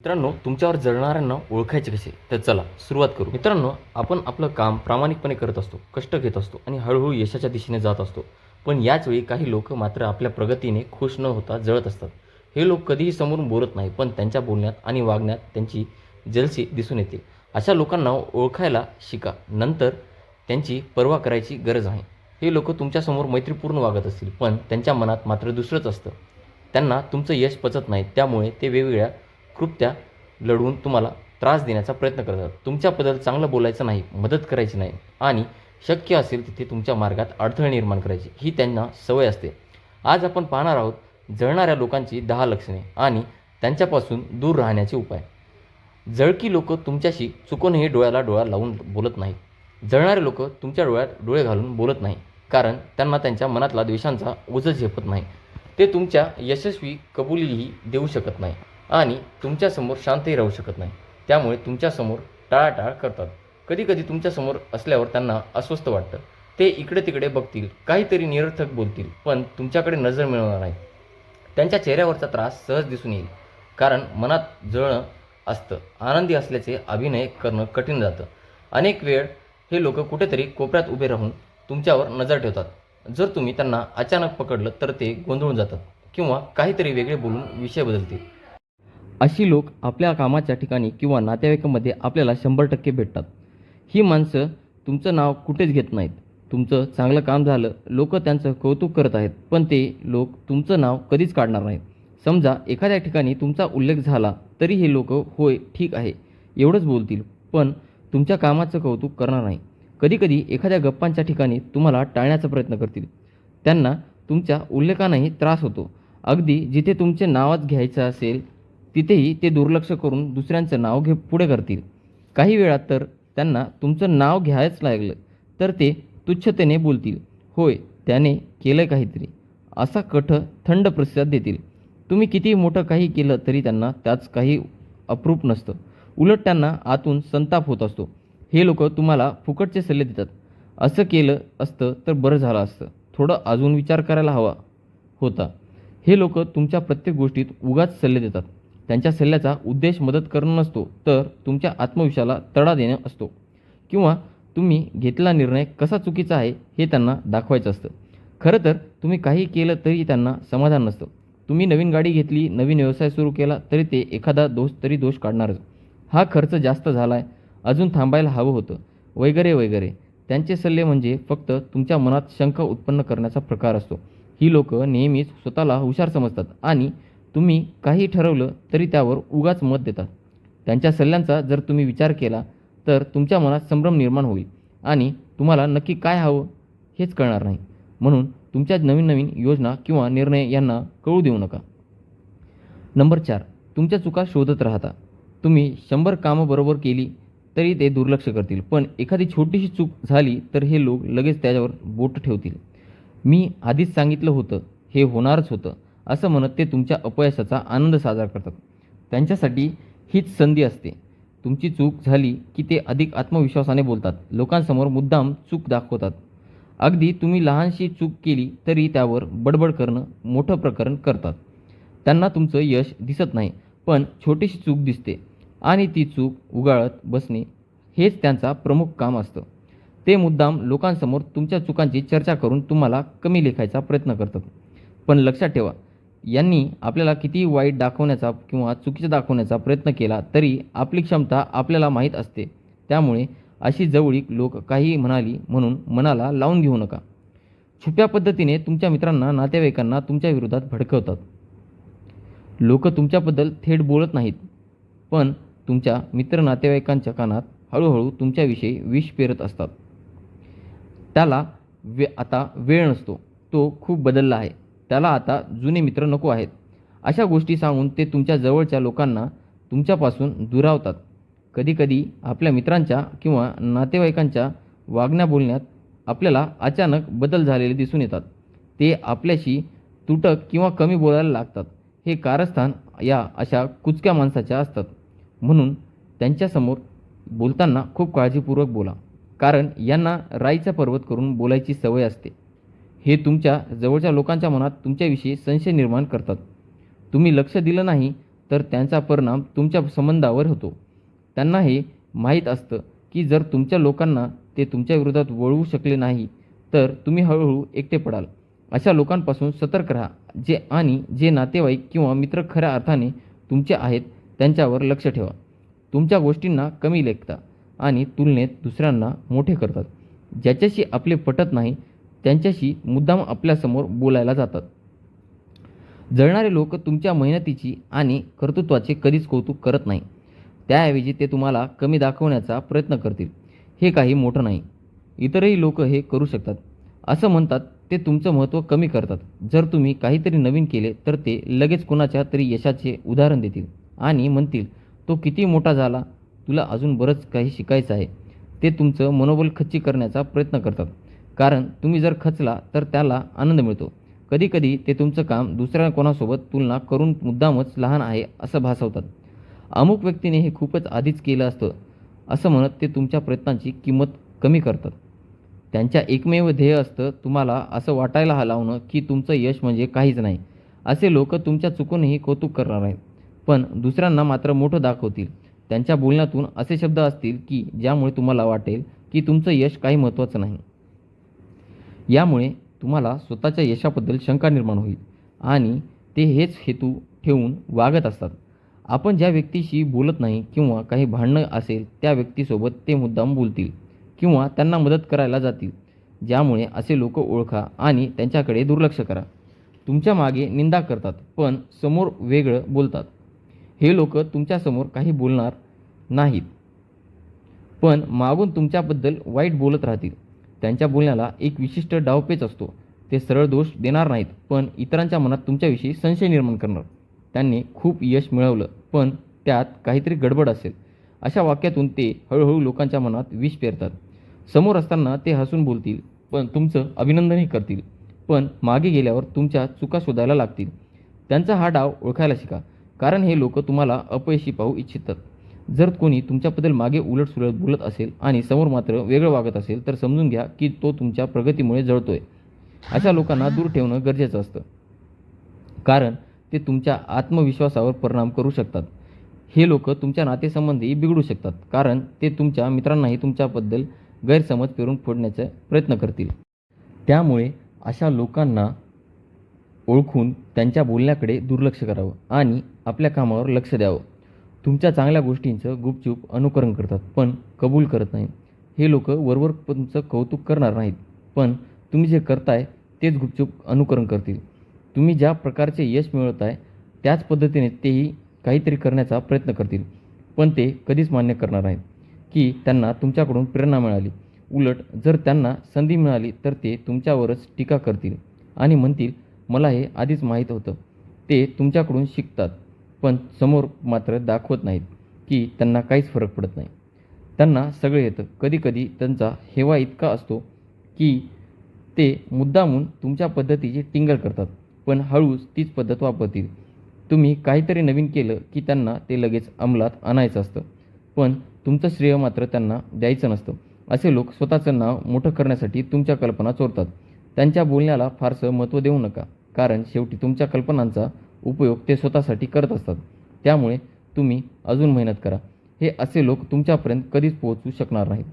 मित्रांनो तुमच्यावर जळणाऱ्यांना ओळखायचे कसे? तर चला सुरुवात करू. मित्रांनो आपण आपलं काम प्रामाणिकपणे करत असतो कष्ट घेत असतो आणि हळूहळू यशाच्या दिशेने जात असतो. पण याच वेळी काही लोक मात्र आपल्या प्रगतीने खुश न होता जळत असतात. हे लोक कधीही समोरून बोलत नाही पण त्यांच्या बोलण्यात आणि वागण्यात त्यांची जलसी दिसून येते. अशा लोकांना ओळखायला शिका. नंतर त्यांची पर्वा करायची गरज आहे. हे लोक तुमच्यासमोर मैत्रीपूर्ण वागत असतील पण त्यांच्या मनात मात्र दुसरंच असतं. त्यांना तुमचं यश पचत नाही त्यामुळे ते वेगवेगळ्या कृत्या लढवून तुम्हाला त्रास देण्याचा प्रयत्न करतात तुमच्याबद्दल चांगलं बोलायचं नाही मदत करायची नाही आणि शक्य असेल तिथे तुमच्या मार्गात अडथळे निर्माण करायची ही त्यांना सवय असते. आज आपण पाहणार आहोत जळणाऱ्या लोकांची दहा लक्षणे आणि त्यांच्यापासून दूर राहण्याचे उपाय. जळकी लोक तुमच्याशी चुकूनही डोळ्याला डोळा लावून बोलत नाहीत. जळणारे लोक तुमच्या डोळ्यात डोळे घालून बोलत नाही कारण त्यांना त्यांच्या मनातला द्वेषांचा ओझ झेपत नाही ते तुमच्या यशस्वी कबुलीही देऊ शकत नाही आणि तुमच्यासमोर शांतही राहू शकत नाही. त्यामुळे तुमच्यासमोर टाळाटाळ करतात. कधीकधी तुमच्यासमोर असल्यावर त्यांना अस्वस्थ वाटतं. ते इकडे तिकडे बघतील काहीतरी निरर्थक बोलतील पण तुमच्याकडे नजर मिळवणार नाही. त्यांच्या चेहऱ्यावरचा त्रास सहज दिसून येईल कारण मनात जळणं असतं. आनंदी असल्याचे अभिनय करणं कठीण जातं. अनेक वेळ हे लोक कुठेतरी कोपऱ्यात उभे राहून तुमच्यावर नजर ठेवतात. जर तुम्ही त्यांना अचानक पकडलं तर ते गोंधळून जातात किंवा काहीतरी वेगळे बोलून विषय बदलतील. अशी लोक आपल्या कामाच्या ठिकाणी किंवा नातेवाईकामध्ये आपल्याला शंभर टक्के भेटतात. ही माणसं तुमचं नाव कुठेच घेत नाहीत. तुमचं चांगलं काम झालं लोक त्यांचं कौतुक करत आहेत पण ते लोक तुमचं नाव कधीच काढणार नाहीत. समजा एखाद्या ठिकाणी तुमचा उल्लेख झाला तरी हे लोक होय ठीक आहे एवढंच बोलतील पण तुमच्या कामाचं कौतुक करणार नाही. कधीकधी एखाद्या गप्पांच्या ठिकाणी तुम्हाला टाळण्याचा प्रयत्न करतील. त्यांना तुमच्या उल्लेखानेही त्रास होतो. अगदी जिथे तुमचे नावच घ्यायचं असेल तिथेही ते दुर्लक्ष करून दुसऱ्यांचं नाव घे पुढे करतील. काही वेळात तर त्यांना तुमचं नाव घ्यायच लागलं तर ते तुच्छतेने बोलतील होय त्याने केलं काहीतरी. असा कठ थंड प्रतिसाद देतील. तुम्ही किती मोठं काही केलं तरी त्यांना त्याच काही अप्रूप नसतं. उलट त्यांना आतून संताप होत असतो. हे लोक तुम्हाला फुकटचे सल्ले देतात. असं केलं असतं तर बरं झालं असतं. थोडं अजून विचार करायला हवा होता. हे लोक तुमच्या प्रत्येक गोष्टीत उगाच सल्ले देतात. त्यांच्या सल्ल्याचा उद्देश मदत करणं नसतो तर तुमच्या आत्मविश्वासाला तडा देणं असतो. किंवा तुम्ही घेतलेला निर्णय कसा चुकीचा आहे हे त्यांना दाखवायचं असतं. खरं तर तुम्ही काही केलं तरी त्यांना समाधान नसतं. तुम्ही नवीन गाडी घेतली नवीन व्यवसाय सुरू केला तरी ते एखादा दोष तरी दोष काढणारच. हा खर्च जास्त झाला आहे अजून थांबायला हवं होतं वगैरे वगैरे. त्यांचे सल्ले म्हणजे फक्त तुमच्या मनात शंका उत्पन्न करण्याचा प्रकार असतो. ही लोक नेहमीच स्वतःला हुशार समजतात आणि तुम्ही काही ठरवलं तरी त्यावर उगाच मत देतात. त्यांच्या सल्ल्यांचा जर तुम्ही विचार केला तर तुमच्या मनात संभ्रम निर्माण होईल आणि तुम्हाला नक्की काय हवं हेच कळणार नाही. म्हणून तुमच्या नवीन नवीन योजना किंवा निर्णय यांना कळू देऊ नका. नंबर चार तुमच्या चुका शोधत राहता. तुम्ही शंभर कामं बरोबर केली तरी ते दुर्लक्ष करतील पण एखादी छोटीशी चूक झाली तर हे लोक लगेच त्याच्यावर बोट ठेवतील. मी आधीच सांगितलं होतं हे होणारच होतं. असं म्हणत ते तुमच्या अपयशाचा आनंद साजरा करतात. त्यांच्यासाठी हीच संधी असते. तुमची चूक झाली की ते अधिक आत्मविश्वासाने बोलतात. लोकांसमोर मुद्दाम चूक दाखवतात. अगदी तुम्ही लहानशी चूक केली तरी त्यावर बडबड करणं मोठं प्रकरण करतात. त्यांना तुमचं यश दिसत नाही पण छोटीशी चूक दिसते आणि ती चूक उगाळत बसणे हेच त्यांचा प्रमुख काम असतं. ते मुद्दाम लोकांसमोर तुमच्या चुकांची चर्चा करून तुम्हाला कमी लेखायचा प्रयत्न करतात. पण लक्षात ठेवा यांनी आपल्याला किती वाईट दाखवण्याचा किंवा चुकीचं दाखवण्याचा प्रयत्न केला तरी आपली क्षमता आपल्याला माहीत असते. त्यामुळे अशी जवळीक लोक काही म्हणाली म्हणून मनाला लावून घेऊ नका. छुप्या पद्धतीने तुमच्या मित्रांना नातेवाईकांना तुमच्या विरोधात भडकवतात. लोक तुमच्याबद्दल थेट बोलत नाहीत. पण तुमच्या मित्र नातेवाईकांच्या कानात हळूहळू तुमच्याविषयी विष पेरत असतात. त्याला वे आता वेळ नसतो. तो खूप बदलला आहे. त्याला आता जुने मित्र नको आहेत. अशा गोष्टी सांगून ते तुमच्या जवळच्या लोकांना तुमच्यापासून दुरावतात. कधीकधी आपल्या मित्रांच्या किंवा नातेवाईकांच्या वागण्या बोलण्यात आपल्याला अचानक बदल झालेले दिसून येतात. ते आपल्याशी तुटक किंवा कमी बोलायला लागतात. हे कारस्थान या अशा कुचक्या माणसाच्या असतात. म्हणून त्यांच्यासमोर बोलताना खूप काळजीपूर्वक बोला. कारण यांना राईचा पर्वत करून बोलायची सवय असते. हे तुमच्या जवळच्या लोकांच्या मनात तुमच्याविषयी संशय निर्माण करतात. तुम्ही लक्ष दिलं नाही तर त्यांचा परिणाम तुमच्या संबंधावर होतो. त्यांना हे माहीत असतं की जर तुमच्या लोकांना ते तुमच्या विरोधात वळवू शकले नाही तर तुम्ही हळूहळू एकटे पडाल. अशा लोकांपासून सतर्क राहा जे आणि जे नातेवाईक किंवा मित्र खऱ्या अर्थाने तुमचे आहेत त्यांच्यावर लक्ष ठेवा. तुमच्या गोष्टींना कमी लेखता आणि तुलनेत दुसऱ्यांना मोठे करतात. ज्याच्याशी आपले पटत नाही त्यांच्याशी मुद्दाम आपल्यासमोर बोलायला जातात. जळणारे लोक तुमच्या मेहनतीची आणि कर्तृत्वाचे कधीच कौतुक करत नाही. त्याऐवजी ते तुम्हाला कमी दाखवण्याचा प्रयत्न करतील. हे काही मोठं नाही. इतरही लोक हे करू शकतात. असं म्हणतात ते तुमचं महत्त्व कमी करतात. जर तुम्ही काहीतरी नवीन केले तर ते लगेच कोणाच्या तरी यशाचे उदाहरण देतील आणि म्हणतील तो किती मोठा झाला. तुला अजून बरंच काही शिकायचं आहे. ते तुमचं मनोबल खच्ची करण्याचा प्रयत्न करतात. कारण तुम्ही जर खचला तर त्याला आनंद मिळतो. कधीकधी ते तुमचं काम दुसऱ्या कोणासोबत तुलना करून मुद्दामच लहान आहे असं भासवतात. अमुक व्यक्तीने हे खूपच आधीच केलं असतं असं म्हणत ते तुमच्या प्रयत्नांची किंमत कमी करतात. त्यांच्या एकमेव ध्येय असतं तुम्हाला असं वाटायला लावणं की तुमचं यश म्हणजे काहीच नाही. असे लोक तुमच्या चुकूनही कौतुक करणार आहेत. पण दुसऱ्यांना मात्र मोठं दाखवतील. त्यांच्या बोलण्यातून असे शब्द असतील की ज्यामुळे तुम्हाला वाटेल की तुमचं यश काही महत्त्वाचं नाही. यामुळे तुम्हाला स्वतःच्या यशाबद्दल शंका निर्माण होईल आणि ते हेच हेतू ठेवून वागत असतात. आपण ज्या व्यक्तीशी बोलत नाही किंवा काही भांडणं असेल त्या व्यक्तीसोबत ते मुद्दाम बोलतील किंवा त्यांना मदत करायला जातील. ज्यामुळे असे लोक ओळखा आणि त्यांच्याकडे दुर्लक्ष करा. तुमच्या मागे निंदा करतात पण समोर वेगळं बोलतात. हे लोक तुमच्यासमोर काही बोलणार नाहीत. पण मागून तुमच्याबद्दल वाईट बोलत राहतील. त्यांच्या बोलण्याला एक विशिष्ट डावपेच असतो. ते सरळ दोष देणार नाहीत पण इतरांच्या मनात तुमच्याविषयी संशय निर्माण करणार. त्यांनी खूप यश मिळवलं पण त्यात काहीतरी गडबड असेल. अशा वाक्यातून ते हळूहळू लोकांच्या मनात विष पेरतात. समोर असताना ते हसून बोलतील पण तुमचं अभिनंदनही करतील. पण मागे गेल्यावर तुमच्या चुका शोधायला लागतील. त्यांचा हा डाव ओळखायला शिका कारण हे लोक तुम्हाला अपयशी पाहू इच्छितात. जर कोणी तुमच्याबद्दल मागे उलट सुलट बोलत असेल आणि समोर मात्र वेगळं वागत असेल तर समजून घ्या की तो तुमच्या प्रगतीमुळे जळतोय. अशा लोकांना दूर ठेवणं गरजेचं असतं. कारण ते तुमच्या आत्मविश्वासावर परिणाम करू शकतात. हे लोक तुमच्या नातेसंबंधी बिघडू शकतात कारण ते तुमच्या मित्रांनाही तुमच्याबद्दल गैरसमज पेरून फोडण्याचा प्रयत्न करतील. त्यामुळे अशा लोकांना ओळखून त्यांच्या बोलण्याकडे दुर्लक्ष करावं आणि आपल्या कामावर लक्ष द्यावं. तुमच्या चांगल्या गोष्टींचं गुपचूप अनुकरण करतात पण कबूल करत नाही हे लोक वरवर तुमचं कौतुक करणार नाहीत पण तुम्ही जे करताय तेच गुपचूप अनुकरण करतील. तुम्ही ज्या प्रकारचे यश मिळवत आहे त्याच पद्धतीने तेही काहीतरी करण्याचा प्रयत्न करतील पण ते कधीच मान्य करणार नाहीत की त्यांना तुमच्याकडून प्रेरणा मिळाली. उलट जर त्यांना संधी मिळाली तर ते तुमच्यावरच टीका करतील आणि म्हणतील मला हे आधीच माहीत होतं. ते तुमच्याकडून शिकतात. पण समोर मात्र दाखवत नाहीत की त्यांना काहीच फरक पडत नाही. त्यांना सगळं येतं. कधीकधी त्यांचा हेवा इतका असतो की ते मुद्दामून तुमच्या पद्धतीची टिंगल करतात. पण हळूच तीच पद्धत वापरतील. तुम्ही काहीतरी नवीन केलं की त्यांना ते लगेच अंमलात आणायचं असतं. पण तुमचं श्रेय मात्र त्यांना द्यायचं नसतं. असे लोक स्वतःचं नाव मोठं करण्यासाठी तुमच्या कल्पना चोरतात. त्यांच्या बोलण्याला फारसं महत्त्व देऊ नका. कारण शेवटी तुमच्या कल्पनांचा उपयोग ते स्वतःसाठी करत असतात. त्यामुळे तुम्ही अजून मेहनत करा. हे असे लोक तुमच्यापर्यंत कधीच पोहोचू शकणार नाहीत.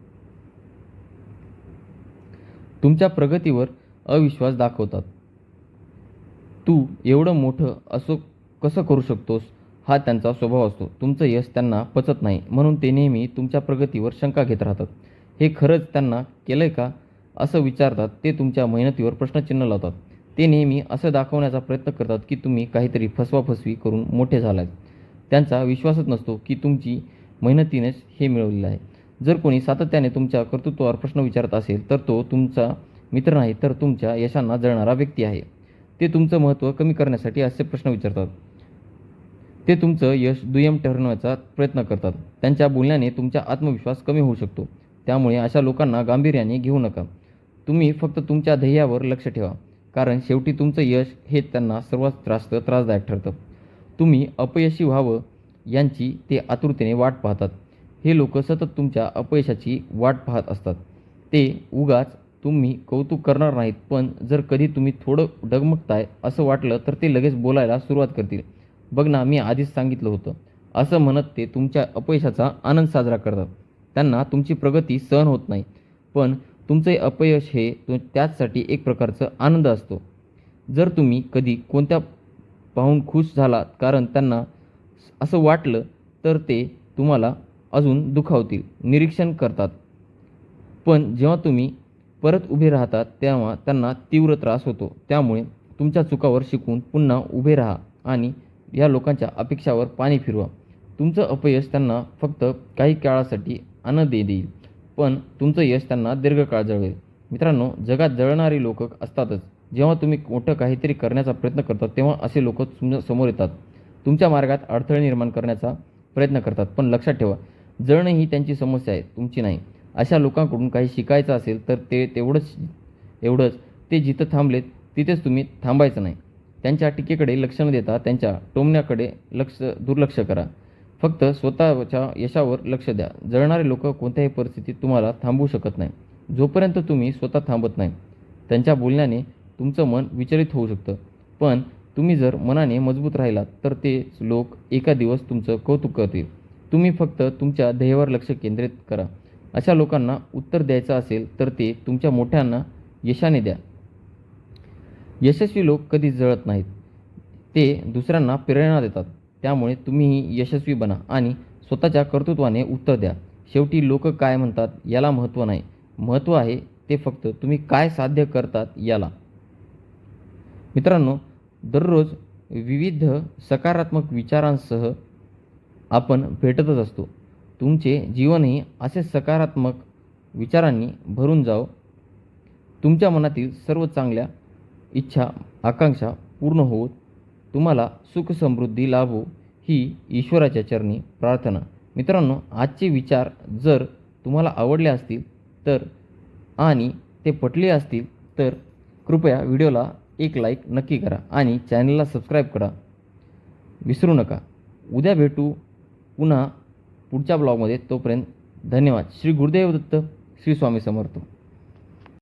तुमच्या प्रगतीवर अविश्वास दाखवतात. तू एवढं मोठं असं कसं करू शकतोस हा त्यांचा स्वभाव असतो. तुमचं यश त्यांना पचत नाही म्हणून ते नेहमी तुमच्या प्रगतीवर शंका घेत राहतात. हे खरंच त्यांना केलं आहे का असं विचारतात ते तुमच्या मेहनतीवर प्रश्नचिन्ह लावतात. ते नेहमी असं दाखवण्याचा प्रयत्न करतात की तुम्ही काहीतरी फसवाफसवी करून मोठे झालात. त्यांचा विश्वासच नसतो की तुमची मेहनतीनेच हे मिळवलेलं आहे. जर कोणी सातत्याने तुमच्या कर्तृत्वावर प्रश्न विचारत असेल तर तो तुमचा मित्र नाही तर तुमच्या यशांना जळणारा व्यक्ती आहे. ते तुमचं महत्त्व कमी करण्यासाठी असे प्रश्न विचारतात. ते तुमचं यश दुय्यम ठरवण्याचा प्रयत्न करतात. त्यांच्या बोलण्याने तुमचा आत्मविश्वास कमी होऊ शकतो. त्यामुळे अशा लोकांना गांभीर्याने घेऊ नका. तुम्ही फक्त तुमच्या ध्येयावर लक्ष ठेवा. कारण शेवटी तुमचं यश हे त्यांना सर्वात त्रास्त त्रासदायक ठरतं. तुम्ही अपयशी व्हावं यांची ते आतुरतेने वाट पाहतात. हे लोक सतत तुमच्या अपयशाची वाट पाहत असतात. ते उगाच तुम्ही कौतुक करणार नाहीत पण जर कधी तुम्ही थोडं डगमगताय असं वाटलं तर ते लगेच बोलायला सुरुवात करतील. बघ ना मी आधीच सांगितलं होतं. असं म्हणत ते तुमच्या अपयशाचा आनंद साजरा करतात. त्यांना तुमची प्रगती सहन होत नाही. पण तुमचे अपयश हे तो त्याचसाठी एक प्रकारचं आनंद असतो. जर तुम्ही कधी कोणत्या पाहून खुश झालात कारण त्यांना असं वाटलं तर ते तुम्हाला अजून दुखावतील निरीक्षण करतात. पण जेव्हा तुम्ही परत उभे राहतात तेव्हा त्यांना तीव्र त्रास होतो. त्यामुळे तुमच्या चुकावर शिकून पुन्हा उभे राहा आणि या लोकांच्या अपेक्षावर पाणी फिरवा. तुमचं अपयश त्यांना फक्त काही काळासाठी आनंद देईल. पण तुमचं यश त्यांना दीर्घकाळ जळवेल मित्रांनो जगात जळणारी लोक असतातच. जेव्हा तुम्ही मोठं काहीतरी करण्याचा प्रयत्न करतात तेव्हा असे लोक तुमच्यासमोर येतात. तुमच्या मार्गात अडथळे निर्माण करण्याचा प्रयत्न करतात. पण लक्षात ठेवा जळणं ही त्यांची समस्या आहे तुमची नाही. अशा लोकांकडून काही शिकायचं असेल तर ते तेवढंच एवढंच ते जिथं थांबलेत तिथेच तुम्ही थांबायचं नाही. त्यांच्या टीकेकडे लक्ष न देता त्यांच्या टोमण्याकडे लक्ष दुर्लक्ष करा. फक्त स्वतःच्या यशावर लक्ष द्या. जळणारे लोक कोणत्याही परिस्थितीत तुम्हाला थांबवू शकत नाही. जोपर्यंत तुम्ही स्वतः थांबत नाही त्यांच्या बोलण्याने तुमचं मन विचलित होऊ शकतं. पण तुम्ही जर मनाने मजबूत राहिलात तर ते लोक एका दिवस तुमचं कौतुक करतील. तुम्ही फक्त तुमच्या ध्येयावर लक्ष केंद्रित करा. अशा लोकांना उत्तर द्यायचं असेल तर ते तुमच्या मोठ्यांना यशाने द्या. यशस्वी लोक कधी जळत नाहीत. ते दुसऱ्यांना प्रेरणा देतात. त्यामुळे तुम्हीही यशस्वी बना आणि स्वतःच्या कर्तृत्वाने उत्तर द्या. शेवटी लोक काय म्हणतात याला महत्त्व नाही. महत्त्व आहे ते फक्त तुम्ही काय साध्य करतात याला. मित्रांनो दररोज विविध सकारात्मक विचारांसह आपण भेटतच असतो. तुमचे जीवनही असे सकारात्मक विचारांनी भरून जावं. तुमच्या मनातील सर्व चांगल्या इच्छा आकांक्षा पूर्ण होत तुम्हाला सुख समृद्धी लाभो ही ईश्वराच्या चरणी प्रार्थना. मित्रांनो आजचे विचार जर तुम्हाला आवडले असतील तर आणि ते पटले असतील तर कृपया व्हिडिओला एक लाईक नक्की करा आणि चॅनलला सबस्क्राईब करा. विसरू नका. उद्या भेटू पुन्हा पुढच्या ब्लॉगमध्ये. तोपर्यंत धन्यवाद. श्री गुरुदेव दत्त श्री स्वामी समर्थ.